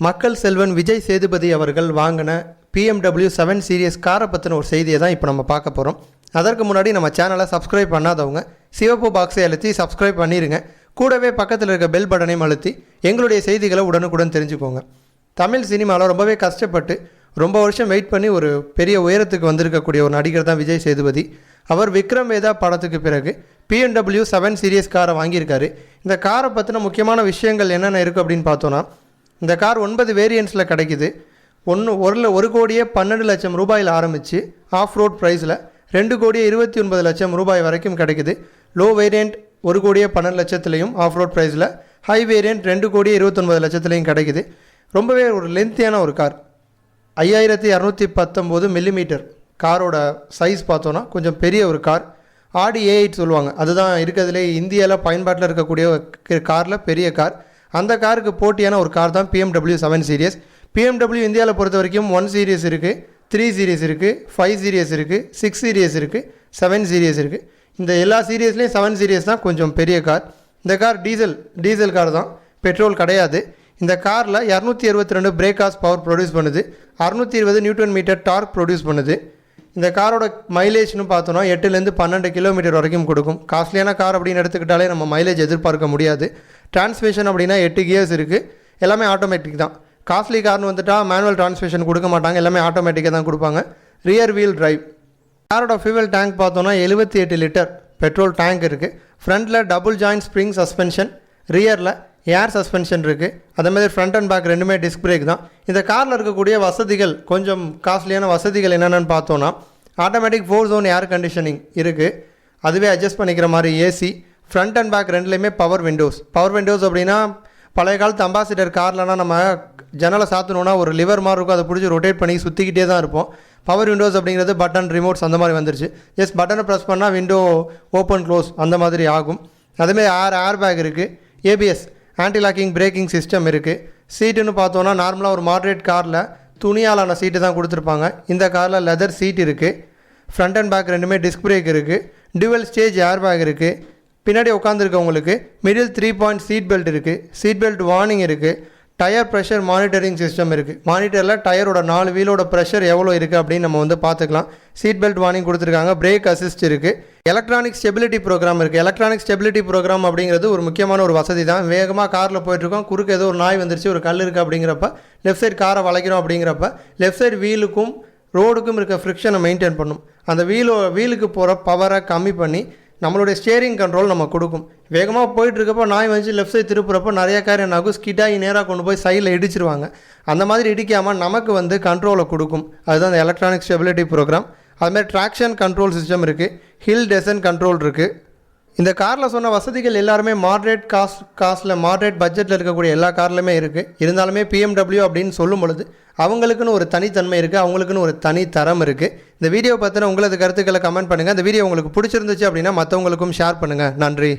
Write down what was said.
மக்கள் செல்வன் விஜய் சேதுபதி அவர்கள் வாங்கின பிஎம்டபிள்யூ செவன் சீரியஸ் காரை பற்றின ஒரு செய்தியை தான் இப்போ நம்ம பார்க்க போகிறோம் அதற்கு முன்னாடி நம்ம சேனலை சப்ஸ்கிரைப் பண்ணாதவங்க சிவப்பு பாக்ஸை அழுத்தி சப்ஸ்கிரைப் பண்ணிடுங்க கூடவே பக்கத்தில் இருக்க பெல் பட்டனையும் அழுத்தி எங்களுடைய செய்திகளை உடனுக்குடன் தெரிஞ்சுக்கோங்க. தமிழ் சினிமாவில் ரொம்பவே கஷ்டப்பட்டு ரொம்ப வருஷம் வெயிட் பண்ணி ஒரு பெரிய உயரத்துக்கு வந்திருக்கக்கூடிய ஒரு நடிகர் தான் விஜய் சேதுபதி. அவர் விக்ரம் வேதா படத்துக்கு பிறகு பிஎன்டபிள்யூ செவன் சீரியஸ் காரை வாங்கியிருக்காரு. இந்த காரை பற்றின முக்கியமான விஷயங்கள் என்னென்ன இருக்குது அப்படின்னு பார்த்தோன்னா இந்த கார் ஒன்பது வேரியண்ட்ஸில் கிடைக்குது. ஒன்று ஒரு ஒரு கோடியே பன்னெண்டு லட்சம் ரூபாயில் ஆரம்பித்து ஆஃப் ரோட் ப்ரைஸில் ரெண்டு கோடியே இருபத்தி ஒன்பது லட்சம் ரூபாய் வரைக்கும் கிடைக்குது. லோ வேரியண்ட் ஒரு கோடியே பன்னெண்டு லட்சத்துலேயும் ஆஃப் ரோட் ப்ரைஸில் ஹை வேரியண்ட் ரெண்டு கோடியே இருபத்தொன்பது லட்சத்துலேயும் கிடைக்குது. ரொம்பவே ஒரு லென்த்தியான ஒரு கார். ஐயாயிரத்தி இரநூத்தி பத்தொம்போது மில்லிமீட்டர் காரோட சைஸ் பார்த்தோன்னா கொஞ்சம் பெரிய ஒரு கார். ஆடி ஏ எயிட் சொல்லுவாங்க. அதுதான் இருக்கிறதுலே இந்தியாவில் பயன்பாட்டில் இருக்கக்கூடிய காரில் பெரிய கார். அந்த காருக்கு போட்டியான ஒரு கார் தான் பிஎம்டபிள்யூ செவன் சீரியஸ் பிஎம்டபிள்யூ இந்தியாவில் பொறுத்த வரைக்கும் ஒன் சீரியஸ் இருக்குது த்ரீ சீரியஸ் இருக்குது ஃபைவ் சீரியஸ் இருக்குது சிக்ஸ் சீரியஸ் இருக்குது செவன் சீரியஸ் இருக்குது இந்த எல்லா சீரியஸ்லேயும் செவன் சீரியஸ் தான் கொஞ்சம் பெரிய கார். இந்த கார் டீசல் டீசல் கார் தான். பெட்ரோல் கிடையாது. இந்த காரில் இரநூத்தி அறுபத்தி ரெண்டு பிரேக் பிரேக்காஸ் பவர் ப்ரொடியூஸ் பண்ணுது. அறுநூற்றி இருபது நியூட்டன் மீட்டர் டார்க் ப்ரொடியூஸ் பண்ணுது. இந்த காரோட மைலேஜ்னு பார்த்தோன்னா எட்டுலேருந்து பன்னெண்டு கிலோமீட்டர் வரைக்கும் கொடுக்கும். காஸ்ட்லியான கார் அப்படின்னு எடுத்துக்கிட்டாலே நம்ம மைலேஜ் எதிர்பார்க்க முடியாது. டிரான்ஸ்மிஷன் அப்படின்னா எட்டு கியர்ஸ் இருக்குது எல்லாமே ஆட்டோமேட்டிக் தான். காஸ்ட்லி கார்னு வந்துட்டால் மேனுவல் டிரான்ஸ்மிஷன் கொடுக்க மாட்டாங்க. எல்லாமே ஆட்டோமேட்டிக்காக தான் கொடுப்பாங்க. ரியர் வீல் டிரைவ் காரோட ஃபியூவல் டேங்க் பார்த்தோன்னா எழுபத்தி எட்டு லிட்டர் பெட்ரோல் டேங்க் இருக்குது ஃப்ரண்ட்டில் டபுள் ஜாயின்ட் ஸ்ப்ரிங் சஸ்பென்ஷன் ரியரில் ஏர் சஸ்பென்ஷன் இருக்குது அதே மாதிரி ஃப்ரண்ட் அண்ட் பேக் ரெண்டுமே டிஸ்க் பிரேக் தான். இந்த காரில் இருக்கக்கூடிய வசதிகள் கொஞ்சம் காஸ்ட்லியான வசதிகள் என்னென்னு பார்த்தோன்னா automatic four zone air conditioning இருக்குது அதுவே அட்ஜஸ்ட் பண்ணிக்கிற மாதிரி ஏசி ஃப்ரண்ட் அண்ட் பேக் ரெண்டுலேயுமே பவர் விண்டோஸ் பவர் விண்டோஸ் அப்படின்னா பழைய காலத்து அம்பாசிடர் கார்லலாம் நம்ம ஜன்னலை சாத்தணுன்னா ஒரு லிவர் மாதிரி இருக்கும். அதை பிடிச்சி ரொட்டேட் பண்ணி சுற்றிக்கிட்டே தான் இருப்போம். பவர் விண்டோஸ் அப்படிங்கிறது பட்டன் ரிமோட்ஸ் அந்த மாதிரி வந்துருச்சு. ஜஸ்ட் பட்டனை ப்ரெஸ் பண்ணால் விண்டோ ஓப்பன் க்ளோஸ் அந்த மாதிரி ஆகும். அதேமாதிரி ஏர் ஏர் பேக் இருக்குது ABS anti locking braking system இருக்குது சீட்டுன்னு பார்த்தோன்னா நார்மலாக ஒரு மாட்ரேட் காரில் துணியாலான சீட்டு தான் கொடுத்துருப்பாங்க. இந்த காரில் லெதர் சீட் இருக்குது ஃப்ரண்ட் அண்ட் பேக் ரெண்டுமே டிஸ்க் பிரேக் இருக்குது டுவல் ஸ்டேஜ் ஏர் பேக் இருக்குது பின்னாடி உட்காந்துருக்கவங்களுக்கு middle three point seat belt இருக்குது சீட் பெல்ட் வார்னிங் இருக்குது டயர் ப்ரெஷர் மானிட்டரிங் சிஸ்டம் இருக்குது மானிட்டரில் டயரோட நாலு வீலோட ப்ரெஷர் எவ்வளோ இருக்குது அப்படின்னு நம்ம வந்து பார்த்துக்கலாம். சீட் பெல்ட் வார்னிங் கொடுத்துருக்காங்க. பிரேக் அசிஸ்ட் இருக்குது எலக்ட்ரானிக் ஸ்டெபிலிட்டி ப்ரோக்ராம் இருக்குது எலக்ட்ரானிக் ஸ்டெபிலிட்டி ப்ரோக்ராம் அப்படிங்கிறது ஒரு முக்கியமான ஒரு வசதி தான். வேகமாக காரில் போயிட்டுருக்கோம். குறுக்கு ஏதோ ஒரு நாய் வந்துருச்சு ஒரு கல் இருக்குது அப்படிங்கிறப்ப லெஃப்ட் சைடு காரை வளைக்கிறோம் அப்படிங்கிறப்ப லெஃப்ட் சைடு வீலுக்கும் ரோடுக்கும் இருக்க ஃப்ரிக்ஷனை மெயின்டைன் பண்ணும். அந்த வீலோ வீலுக்கு போகிற பவரை கம்மி பண்ணி நம்மளுடைய ஸ்டேரிங் கண்ட்ரோல் நம்ம கொடுக்கும். வேகமாக போயிட்டுருக்கப்போ நாய் வந்து லெஃப்ட் சைடு திருப்புறப்போ நிறைய கார் என்னாகும் ஸ்கிட்டாகி நேராக கொண்டு போய் சைடில் இடிச்சிருவாங்க. அந்த மாதிரி இடிக்காமல் நமக்கு வந்து கண்ட்ரோலை கொடுக்கும். அதுதான் அந்த எலக்ட்ரானிக் ஸ்டெபிலிட்டி ப்ரோக்ராம் அதுமாதிரி ட்ராக்ஷன் கண்ட்ரோல் சிஸ்டம் இருக்குது ஹில் டெசன் கண்ட்ரோல் இருக்குது இந்த காரில் சொன்ன வசதிகள் எல்லாருமே மாட்ரேட் காஸ்ட் காஸ்ட்டில் மாட்ரேட் பட்ஜெட்டில் இருக்கக்கூடிய எல்லா கார்லையுமே இருக்குது இருந்தாலுமே பிஎம்டபிள்யூ அப்படின்னு சொல்லும் பொழுது அவங்களுக்குன்னு ஒரு தனித்தன்மை இருக்குது அவங்களுக்குன்னு ஒரு தனி தரம் இருக்குது இந்த வீடியோ பற்றின உங்களது கருத்துக்களை கமெண்ட் பண்ணுங்கள் இந்த வீடியோ உங்களுக்கு பிடிச்சிருந்துச்சு அப்படின்னா மற்றவங்களுக்கும் ஷேர் பண்ணுங்கள் நன்றி.